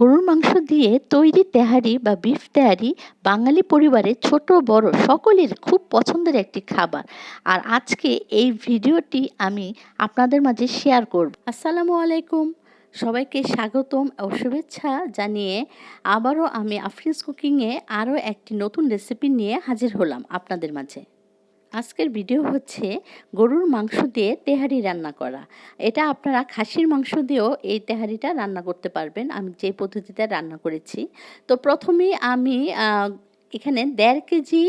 গরুর মাংস দিয়ে তৈরি তেহারি বা বিফ তেহারি বাঙালি পরিবারে ছোট বড় সকলের খুব পছন্দের একটি খাবার। আর আজকে এই ভিডিওটি আমি আপনাদের মাঝে শেয়ার করব। আসসালামু আলাইকুম। সবাইকে স্বাগতম ও শুভেচ্ছা জানিয়ে আবারও আমি আফরিন্স কুকিংয়ে আরও একটি নতুন রেসিপি নিয়ে হাজির হলাম আপনাদের মাঝে। আজকের ভিডিও হচ্ছে গরুর মাংস দিয়ে তেহারি রান্না করা। এটা আপনারা খাসির মাংস দিয়েও এই তেহারিটা রান্না করতে পারবেন। আমি যে পদ্ধতিতে রান্না করেছি। তো প্রথমে আমি এখানে দেড় কেজি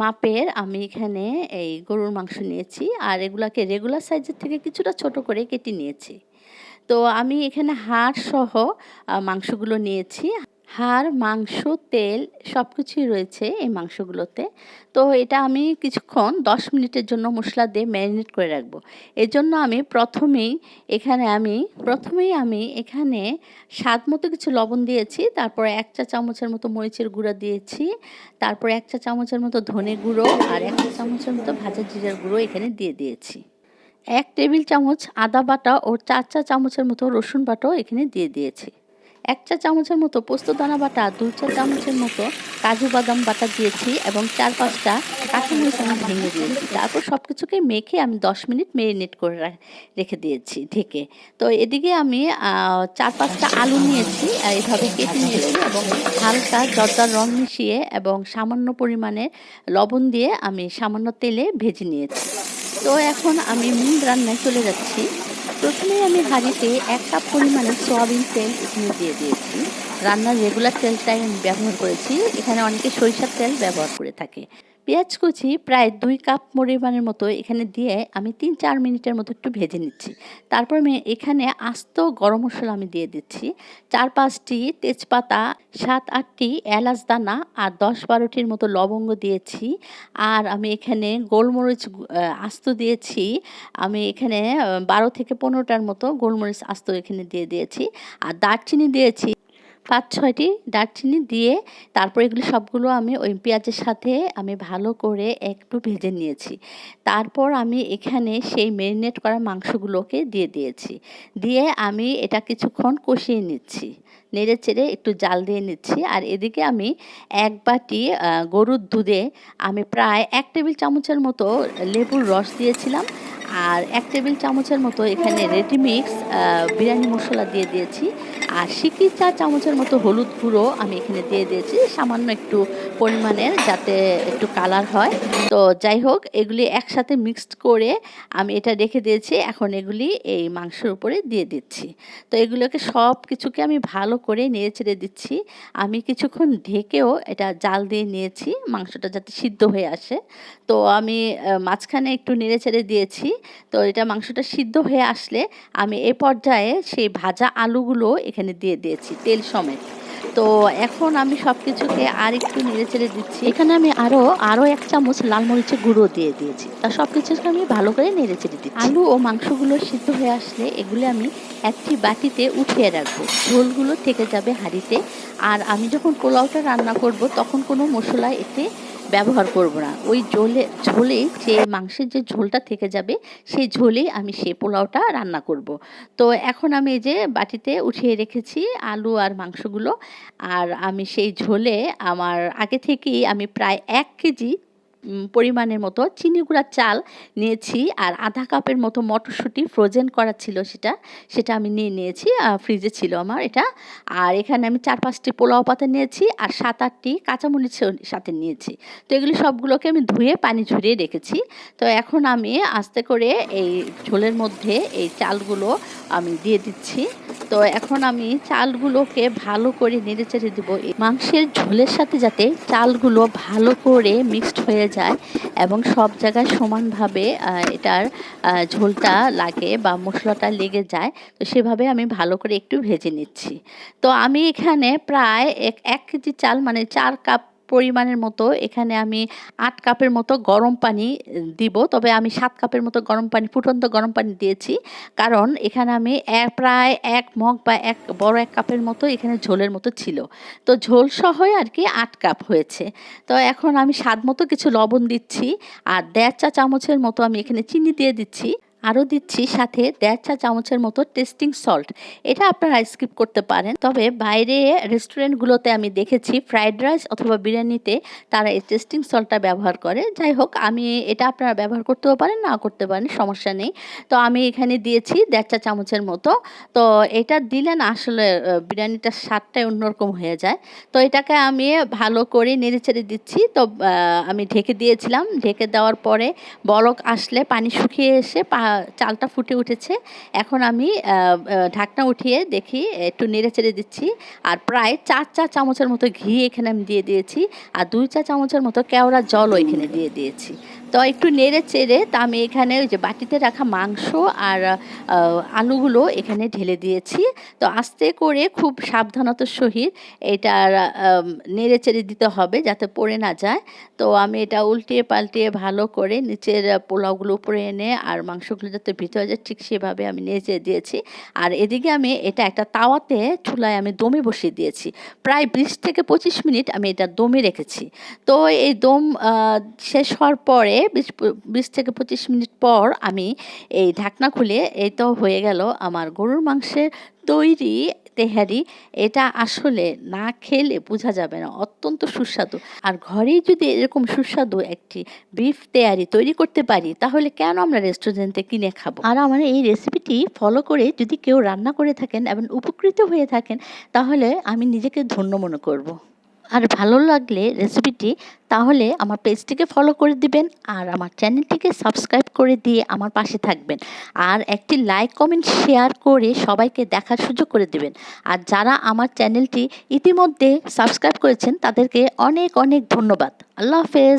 মাপের আমি এখানে এই গরুর মাংস নিয়েছি। আর এগুলাকে রেগুলার সাইজের থেকে কিছুটা ছোট করে কেটে নিয়েছি। তো আমি এখানে হাড় সহ মাংসগুলো নিয়েছি। হাড়, মাংস, তেল সব কিছুই রয়েছে এই মাংসগুলোতে। তো এটা আমি কিছুক্ষণ দশ মিনিটের জন্য মশলা দিয়ে ম্যারিনেট করে রাখব। এর জন্য আমি প্রথমেই এখানে আমি, প্রথমেই আমি এখানে স্বাদ মতো কিছু লবণ দিয়েছি, তারপর এক চা চামচের মতো মরিচের গুঁড়া দিয়েছি, তারপর এক চা চামচের মতো ধনে গুঁড়ো আর এক চা চামচের মতো ভাজা জিরার গুঁড়ো এখানে দিয়ে দিয়েছি। এক টেবিল চামচ আদা বাটা ও চার চা চামচের মতো রসুন বাটাও এখানে দিয়ে দিয়েছি। এক চা চামচের মতো পোস্তদানা বাটা, দুই চা চামচের মতো কাজু বাদাম বাটা দিয়েছি এবং চার পাঁচটা কাঁচামরিচ আমি ভেঙে দিয়েছি। তারপর সব কিছুকে মেখে আমি দশ মিনিট মেরিনেট করে রেখে দিয়েছি ঢেকে। তো এদিকে আমি চার পাঁচটা আলু নিয়েছি এইভাবে কেটে নিয়েছি এবং হালকা জর্দার রং মিশিয়ে এবং সামান্য পরিমাণে লবণ দিয়ে আমি সামান্য তেলে ভেজে নিয়েছি। তো এখন আমি মূল রান্নায় চলে যাচ্ছি। প্রথমেই আমি হাঁড়িতে এক কাপ পরিমাণে সয়াবিন তেল এখানে দিয়ে দিয়েছি। রান্নার রেগুলার তেলটাই আমি ব্যবহার করেছি। এখানে অনেকে সরিষার তেল ব্যবহার করে থাকে। পেঁয়াজ কুচি প্রায় দুই কাপ পরিমাণের মতো এখানে দিয়ে আমি তিন চার মিনিটের মতো একটু ভেজে নিচ্ছি। তারপর আমি এখানে আস্ত গরম মশলা আমি দিয়ে দিচ্ছি। চার পাঁচটি তেজপাতা, সাত আটটি এলাচ দানা আর দশ বারোটির মতো লবঙ্গ দিয়েছি। আর আমি এখানে গোলমরিচ আস্ত দিয়েছি। আমি এখানে বারো থেকে পনেরোটার মতো গোলমরিচ আস্ত এখানে দিয়ে দিয়েছি। আর দারচিনি দিয়েছি। পাঁচ ছয়টি দারচিনি দিয়ে তারপর এগুলি সবগুলো আমি ওই পেঁয়াজের সাথে আমি ভালো করে একটু ভেজে নিয়েছি। তারপর আমি এখানে সেই ম্যারিনেট করা মাংসগুলোকে দিয়ে দিয়েছি। দিয়ে আমি এটা কিছুক্ষণ কষিয়ে নিচ্ছি। নেড়ে চেড়ে একটু জাল দিয়ে নিচ্ছি। আর এদিকে আমি এক বাটি গরুর দুধে আমি প্রায় এক টেবিল চামচের মতো লেবুর রস দিয়েছিলাম। আর এক টেবিল চামচের মতো এখানে রেডিমিক্স বিরিয়ানি মশলা দিয়ে দিয়েছি। আর সিকি চা চামচের মতো হলুদ গুঁড়ো আমি এখানে দিয়ে দিয়েছি। সামান্য একটু পরিমাণের যাতে একটু কালার হয়। তো যাই হোক, এগুলি একসাথে মিক্সড করে আমি এটা রেখে দিয়েছি। এখন এগুলি এই মাংসের উপরে দিয়ে দিচ্ছি। তো এগুলোকে সব কিছুকে আমি ভালো করে নেড়ে ছেড়ে দিচ্ছি। আমি কিছুক্ষণ ঢেকেও এটা জাল দিয়ে নিয়েছি, মাংসটা যাতে সিদ্ধ হয়ে আসে। তো আমি মাঝখানে একটু নেড়ে ছেড়ে দিয়েছি। তো এটা মাংসটা সিদ্ধ হয়ে আসলে আমি এ পর্যায়ে সেই ভাজা আলুগুলো এখানে দিয়ে দিয়েছি, তেল সমেত। তো এখন আমি সব কিছুকে আর একটু নেড়ে চেড়ে দিচ্ছি। এখানে আমি আরও আরও এক চামচ লাল মরিচের গুঁড়ো দিয়ে দিয়েছি। তা সব কিছুকে আমি ভালো করে নেড়ে চেড়ে দিচ্ছি। আলু ও মাংসগুলো সিদ্ধ হয়ে আসলে এগুলি আমি একটি বাটিতে উঠিয়ে রাখব। ঝোলগুলো থেকে যাবে হাঁড়িতে। আর আমি যখন পোলাওটা রান্না করব, তখন কোনো মশলা এতে ব্যবহার করব না। ওই ঝোলে ঝোলে যে মাংসের যে ঝোলটা থেকে যাবে, সেই ঝোলেই আমি সে পোলাওটা রান্না করব। তো এখন আমি এই যে বাটিতে উঠিয়ে রেখেছি আলু আর মাংসগুলো। আর আমি সেই ঝোলে আমার আগে থেকেই আমি প্রায় এক কেজি পরিমাণের মতো চিনি গুঁড়ার চাল নিয়েছি আর আধা কাপের মতো মটরশুঁটি ফ্রোজেন করা ছিল সেটা সেটা আমি নিয়ে নিয়েছি ফ্রিজে ছিল আমার এটা। আর এখানে আমি চার পাঁচটি পোলাও পাতা নিয়েছি আর সাত আটটি কাঁচামরিচ সাথে নিয়েছি। তো এগুলি সবগুলোকে আমি ধুয়ে পানি ঝরিয়ে রেখেছি। তো এখন আমি আস্তে করে এই ঝোলের মধ্যে এই চালগুলো আমি দিয়ে দিচ্ছি। তো এখন আমি চালগুলোকে ভালো করে নেড়ে চেড়ে দেবো। মাংসের ঝোলের সাথে যাতে চালগুলো ভালো করে মিক্সড হয়ে যায় এবং সব জায়গায় সমানভাবে এটার ঝোলটা লাগে বা মশলাটা লেগে যায়, তো সেভাবে আমি ভালো করে একটু ভেজে নিচ্ছি। তো আমি এখানে প্রায় এক এক কেজি চাল মানে চার কাপ পরিমাণের মতো এখানে আমি আট কাপের মতো গরম পানি দিব। তবে আমি সাত কাপের মতো গরম পানি, ফুটন্ত গরম পানি দিয়েছি। কারণ এখানে আমি প্রায় এক মগ বা এক, বড় এক কাপের মতো এখানে ঝোলের মতো ছিল। তো ঝোল সহই আর কি আট কাপ হয়েছে। তো এখন আমি স্বাদ মতো কিছু লবণ দিচ্ছি। আর দেড় চা চামচের মতো আমি এখানে চিনি দিয়ে দিচ্ছি। আরও দিচ্ছি সাথে দেড় চা চামচের মতো টেস্টিং সল্ট। এটা আপনারা স্কিপ করতে পারেন। তবে বাইরে রেস্টুরেন্টগুলোতে আমি দেখেছি ফ্রাইড রাইস অথবা বিরিয়ানিতে তারা এই টেস্টিং সল্টটা ব্যবহার করে। যাই হোক, আমি এটা আপনারা ব্যবহার করতেও পারেন, না করতে পারেন, সমস্যা নেই। তো আমি এখানে দিয়েছি দেড় চা চামচের মতো। তো এটা দিলে না আসলে বিরিয়ানিটার স্বাদটাই অন্যরকম হয়ে যায়। তো এটাকে আমি ভালো করে নেড়ে চেড়ে দিচ্ছি। তো আমি ঢেকে দিয়েছিলাম। ঢেকে দেওয়ার পরে বলক আসলে পানি শুকিয়ে এসে পা চালটা ফুটে উঠেছে। এখন আমি ঢাকনা উঠিয়ে দেখি, একটু নেড়ে চেড়ে দিচ্ছি। আর প্রায় চার চা চামচের মতো ঘি এখানে আমি দিয়ে দিয়েছি। আর দুই চা চামচের মতো কেওড়া জলও এখানে দিয়ে দিয়েছি। তো একটু নেড়ে চেড়ে তা আমি এখানে ওই যে বাটিতে রাখা মাংস আর আলুগুলো এখানে ঢেলে দিয়েছি। তো আস্তে করে খুব সাবধানতার সহিত এটার নেড়ে চেড়ে দিতে হবে যাতে পড়ে না যায়। তো আমি এটা উল্টিয়ে পাল্টিয়ে ভালো করে নিচের পোলাওগুলো উপরে এনে আর মাংসগুলো যাতে ভিতরে যায় ঠিক সেভাবে আমি নেড়ে চেড়ে দিয়েছি। আর এদিকে আমি এটা একটা তাওয়াতে চুলায় আমি দমে বসিয়ে দিয়েছি। প্রায় বিশ থেকে পঁচিশ মিনিট আমি এটা দমে রেখেছি। তো এই দম শেষ হওয়ার পরে বিশ বিশ থেকে পঁচিশ মিনিট পর আমি এই ঢাকনা খুলে এই তো হয়ে গেল আমার গরুর মাংসের তৈরি তেহারি। এটা আসলে না খেলে বোঝা যাবে না, অত্যন্ত সুস্বাদু। আর ঘরেই যদি এরকম সুস্বাদু একটি বিফ তেহারি তৈরি করতে পারি, তাহলে কেন আমরা রেস্টুরেন্টে কিনে খাব? আর আমার এই রেসিপিটি ফলো করে যদি কেউ রান্না করে থাকেন এবং উপকৃত হয়ে থাকেন, তাহলে আমি নিজেকে ধন্য মনে করব। আর ভালো লাগলে রেসিপিটি তাহলে আমার পেজটিকে ফলো করে দিবেন আর আমার চ্যানেলটিকে সাবস্ক্রাইব করে দিয়ে আমার পাশে থাকবেন। আর একটি লাইক কমেন্ট শেয়ার করে সবাইকে দেখার সুযোগ করে দিবেন। আর যারা আমার চ্যানেলটি ইতিমধ্যে সাবস্ক্রাইব করেছেন, তাদেরকে অনেক অনেক ধন্যবাদ। আল্লাহ হাফেজ।